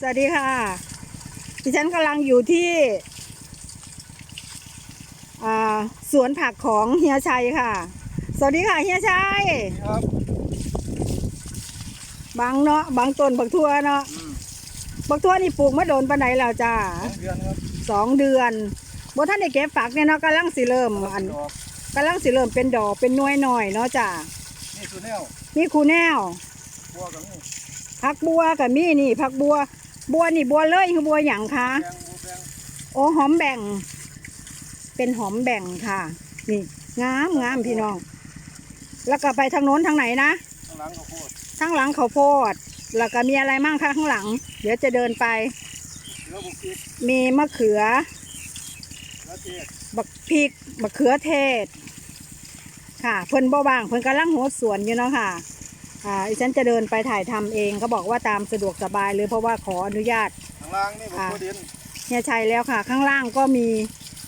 สวัสดีค่ะ ดิฉันกำลังอยู่ที่อ่าสวนผักของเฮียชัยค่ะ สวัสดีค่ะเฮียชัยครับบางเนาะบางต้นบักทั่วเนาะอืมบักทั่วนี่ปลูกมาโดนปานไหนแล้วจ้าสองเดือนครับสองเดือนบ่ท่านได้เก็บฝักเนี่ยเนาะกำลังสิเริ่มอันดอกกำลังสิเริ่มเป็นดอกเป็นหน่วยหน่อยเนาะจ้านี่คือแนวนี่คูแนวบัวกับนี่ผักบัวกับมีนี่ผักบัว บัวนี่บัวเลยคือบัวหยังคะโอ้หอมแบ่ง เป็นหอมแบ่งค่ะ นี่งามงามพี่น้อง แล้วก็ไปทางโน้นทางไหนนะข้างหลังข้าวโพดทางหลังเขาวโพดแล้วก็มีอะไรมั่งคะข้างหลัง เดี๋ยวจะเดินไป มีมะเขือบักพริกบักเขือเทศ ค่ะ เพิ่นบ่ว่างเพิ่นกำลังโหดสวนอยู่เนาะค่ะ อ่าดิฉันจะเดินไปถ่ายทำเองเขาบอกว่าตามสะดวกสบายเลยเพราะว่าขออนุญาต ข้างล่างนี่บักบัวดินเฮียชัยแล้วค่ะ ข้างล่างก็มี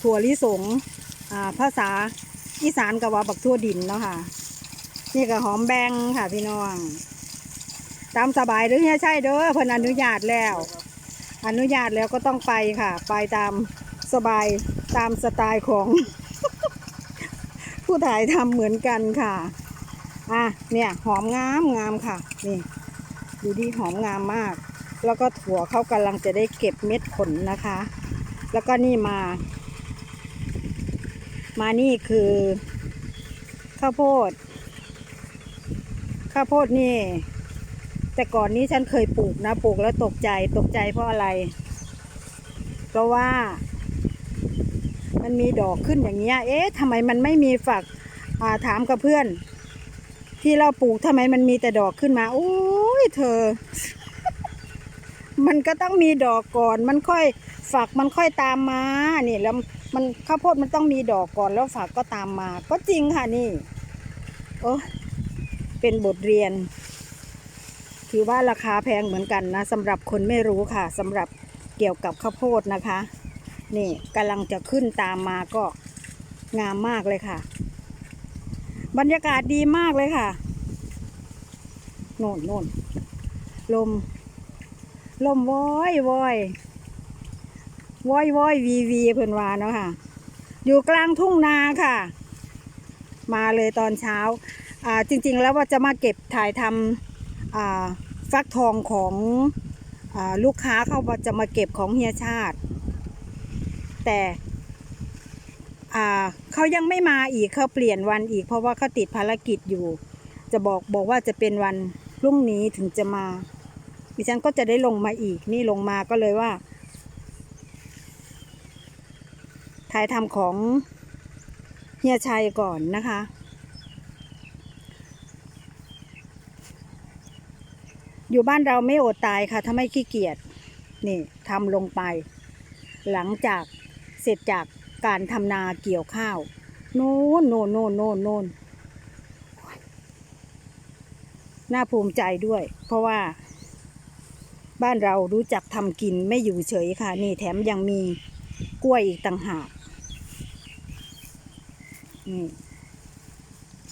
ถั่วลิสงอ่าภาษาอีสานกับว่าบักทั่วดินเนาะค่ะ นี่ก็หอมแบงค่ะพี่น้อง ตามสบายเด้อเฮียชัยเด้อเพิ่นอนุญาตแล้ว อนุญาตแล้วก็ต้องไปค่ะ ไปตามสบายตามสไตล์ของ ผู้ถ่ายทำเหมือนกันค่ะ อะเนี่ยหอมงามงามค่ะ นี่ ดูดีหอมงามมาก แล้วก็ถั่วเขากำลังจะได้เก็บเม็ดผลนะคะ แล้วก็นี่มา มานี่คือ ข้าวโพด ข้าวโพดนี่ แต่ก่อนนี้ฉันเคยปลูกนะปลูกแล้วตกใจตกใจเพราะอะไร เพราะว่า มันมีดอกขึ้นอย่างเงี้ย เอ๊ะทำไมมันไม่มีฝักถามกับเพื่อน ที่เราปลูกทำไมมันมีแต่ดอกขึ้นมาโอ้ยเธอ มันก็ต้องมีดอกก่อน มันค่อยฝักมันค่อยตามมานี่แล้วมันข้าวโพดมันต้องมีดอกก่อนแล้วฝักก็ตามมา ก็จริงค่ะนี่โอ้เป็นบทเรียน ถือว่าราคาแพงเหมือนกันนะสำหรับคนไม่รู้ค่ะสำหรับเกี่ยวกับข้าวโพดนะคะ นี่กำลังจะขึ้นตามมาก็งามมากเลยค่ะ บรรยากาศดีมากเลยค่ะ โน่นโน่นลม ลมวอยวอยวอยวอยวีวีเพื่อนวาเนาะค่ะ อยู่กลางทุ่งนาค่ะ มาเลยตอนเช้า อ่าจริง ๆ แล้วว่าจะมาเก็บถ่ายทำอ่าฟักทองของอลูกค้าเขาจะมาเก็บของเฮียชาติ แต่ เขายังไม่มาอีกเขาเปลี่ยนวันอีก เพราะว่าเขาติดภารกิจอยู่ จะบอกบอกว่าจะเป็นวันพรุ่งนี้ถึงจะมา ดิฉันก็จะได้ลงมาอีก นี่ลงมาก็เลยว่าถ่ายทำของเฮียชัยก่อนนะคะ อยู่บ้านเราไม่อดตายค่ะ ถ้าไม่ขี้เกียจนี่ทำลงไป หลังจากเสร็จจาก การทำนาเกี่ยวข้าว โน่นโน่นโน่นโน่นโน่นน่าภูมิใจด้วย เพราะว่า บ้านเรารู้จักทำกินไม่อยู่เฉยค่ะ นี่แถมยังมีกล้วยอีกต่างหากนี่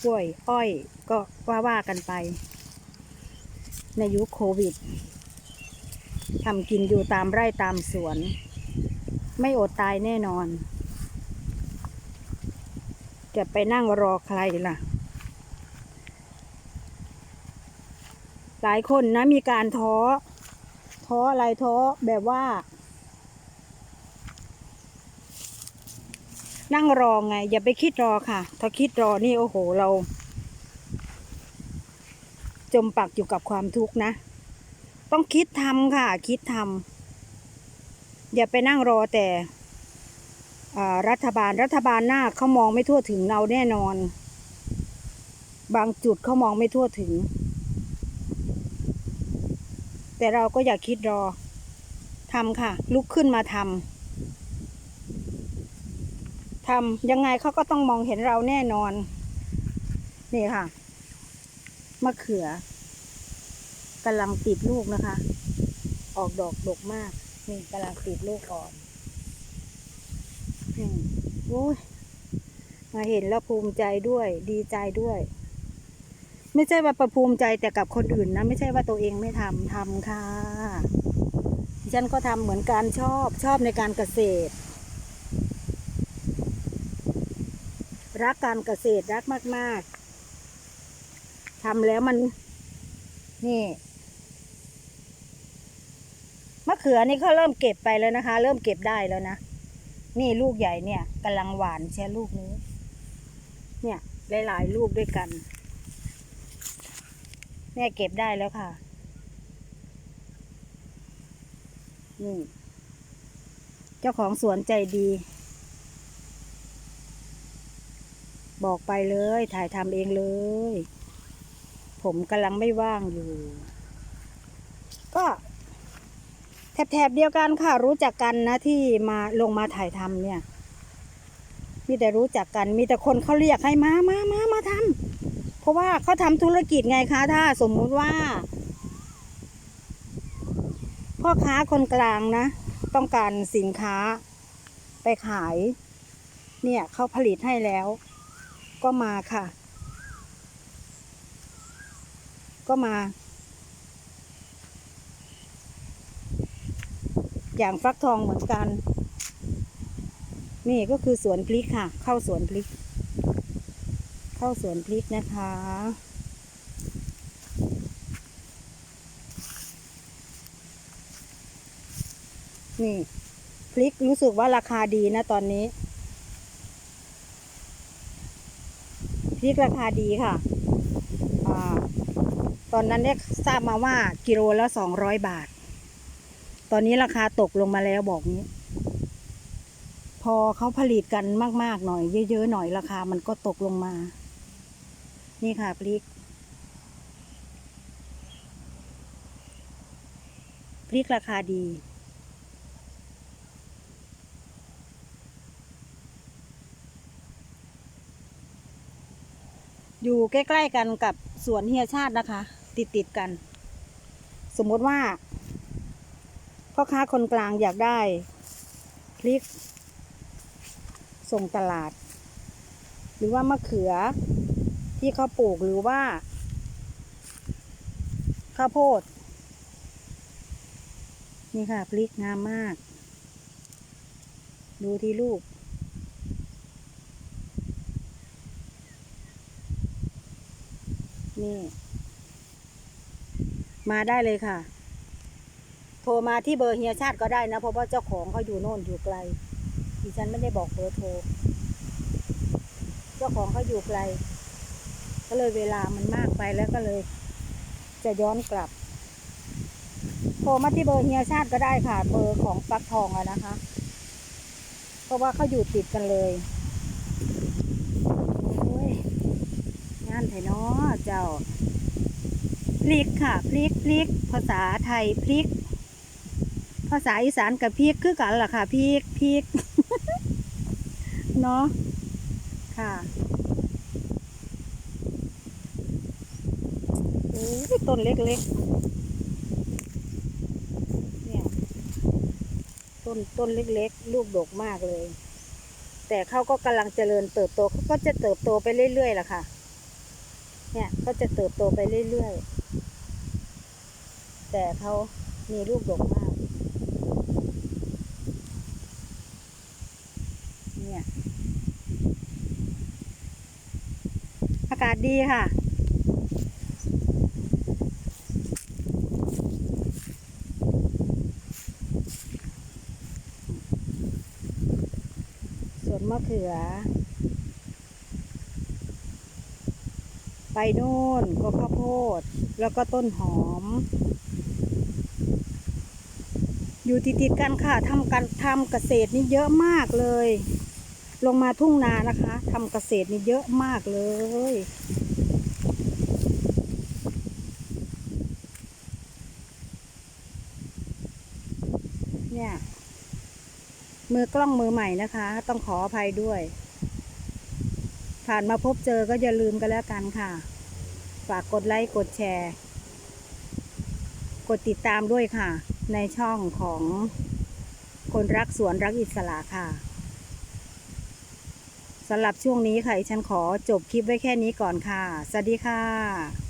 กล้วยอ้อยก็ว่าว่ากันไป ในยุคโควิดทำกินอยู่ตามไร่ตามสวน ไม่อดตายแน่นอน จะไปนั่งรอใครล่ะ หลายคนนะมีการท้อ ท้ออะไรท้อแบบว่า นั่งรอไง อย่าไปคิดรอค่ะ ถ้าคิดรอนี่โอ้โหเรา จมปักอยู่กับความทุกข์นะ ต้องคิดทำค่ะ คิดทำอย่าไปนั่งรอแต่ รัฐบาลรัฐบาลหน้าเขามองไม่ทั่วถึงเราแน่นอน บางจุดเขามองไม่ทั่วถึง แต่เราก็อย่าคิดรอทำค่ะ ลุกขึ้นมาทำทำยังไงเขาก็ต้องมองเห็นเราแน่นอน นี่ค่ะ มะเขือกำลังติดลูกนะคะ ออกดอกดกมาก นี่กำลังติดลูกอ่อน โอ้ยมาเห็นแล้วภูมิใจด้วย ดีใจด้วย ไม่ใช่ว่าประภูมิใจแต่กับคนอื่นนะ ไม่ใช่ว่าตัวเองไม่ทำทำค่ะฉันก็ทำเหมือนกันชอบชอบในการเกษตร รักการเกษตรรักมาก ๆทำแล้วมัน นี่มะเขือนี่เขาเริ่มเก็บไปแล้วนะคะ เริ่มเก็บได้แล้วนะ นี่ลูกใหญ่เนี่ยกำลังหวานแช่ลูกนี้ เนี่ยหลายๆลูกด้วยกัน เนี่ยเก็บได้แล้วค่ะ นี่ เจ้าของสวนใจดี บอกไปเลยถ่ายทำเองเลย ผมกำลังไม่ว่างอยู่ ก็ แถบๆเดียวกันค่ะ รู้จักกันนะที่มาลงมาถ่ายทำเนี่ย มีแต่รู้จักกัน มีแต่คนเขาเรียกให้มามามามาทำเพราะว่าเขาทำธุรกิจไงคะ ถ้าสมมุติว่า พ่อค้าคนกลางนะ ต้องการสินค้าไปขาย เนี่ยเขาผลิตให้แล้ว ก็มาค่ะ ก็มา อย่างฟักทองเหมือนกัน นี่ก็คือสวนพริกค่ะ เข้าสวนพริก เข้าสวนพริกนะคะ นี่พริกรู้สึกว่าราคาดีนะตอนนี้พริกราคาดีค่ะอตอนนั้นเนี่ยทราบมาว่ากิโลละสองร้อยบาท ตอนนี้ราคาตกลงมาแล้วบอกนี้ พอเขาผลิตกันมาก ๆ หน่อย เยอะ ๆ หน่อยราคามันก็ตกลงมา นี่ค่ะพริก พริกราคาดีอยู่ใกล้ ๆ กันกับสวนเฮียชาตินะคะ ติดติดๆกัน สมมติว่า พ่อค้าคนกลางอยากได้พริก ส่งตลาด หรือว่ามะเขือที่เขาปลูกหรือว่า ข้าวโพด นี่ค่ะพริกงามมาก ดูที่ลูกนี่ มาได้เลยค่ะ ทรมาที่เบอร์เฮียชาติก็ได้นะ เพราะว่าเจ้าของเขาอยู่โน่นอยู่ไกล ดิฉันไม่ได้บอกเบอร์โทร เจ้าของเขาอยู่ไกล ก็เลยเวลามันมากไปแล้วก็เลย จะย้อนกลับ โทรมาที่เบอร์เฮียชาติก็ได้ค่ะ เบอร์ของฟักทองอะนะคะ เพราะว่าเขาอยู่ติดกันเลยโอ้ยงานไทยนาะเจ้าพริกค่ะพริกพริกภาษาไทยพริก ภาษาอีสานกับพริกคือกันล่ะค่ะพริกพริกเนาะค่ะโอ้ต้นเล็กๆเนี่ยต้นต้นเล็กๆลูกดกมากเลย แต่เขาก็กำลังเจริญเติบโตเขาก็จะเติบโตไปเรื่อยๆล่ะค่ะ เนี่ยเขาจะเติบโตไปเรื่อยๆแต่เขามีลูกดกมาก เนี่ย อาศดีค่ะ สวนมะเขือ ไปโน่นก็ข้าวโพด แล้วก็ต้นหอม อยู่ติดๆกันค่ะทำกันทำเกษตรนี่เยอะมากเลย ลงมาทุ่งนานะคะทำเกษตรนี่เยอะมากเลย เนี่ย มือกล้องมือใหม่นะคะ ต้องขออภัยด้วย ผ่านมาพบเจอก็อย่าลืมกันแล้วกันค่ะ ฝากกดไลค์กดแชร์ กดติดตามด้วยค่ะ ในช่องของคนรักสวนรักอิสระค่ะ สำหรับช่วงนี้ค่ะฉันขอจบคลิปไว้แค่นี้ก่อนค่ะ สวัสดีค่ะ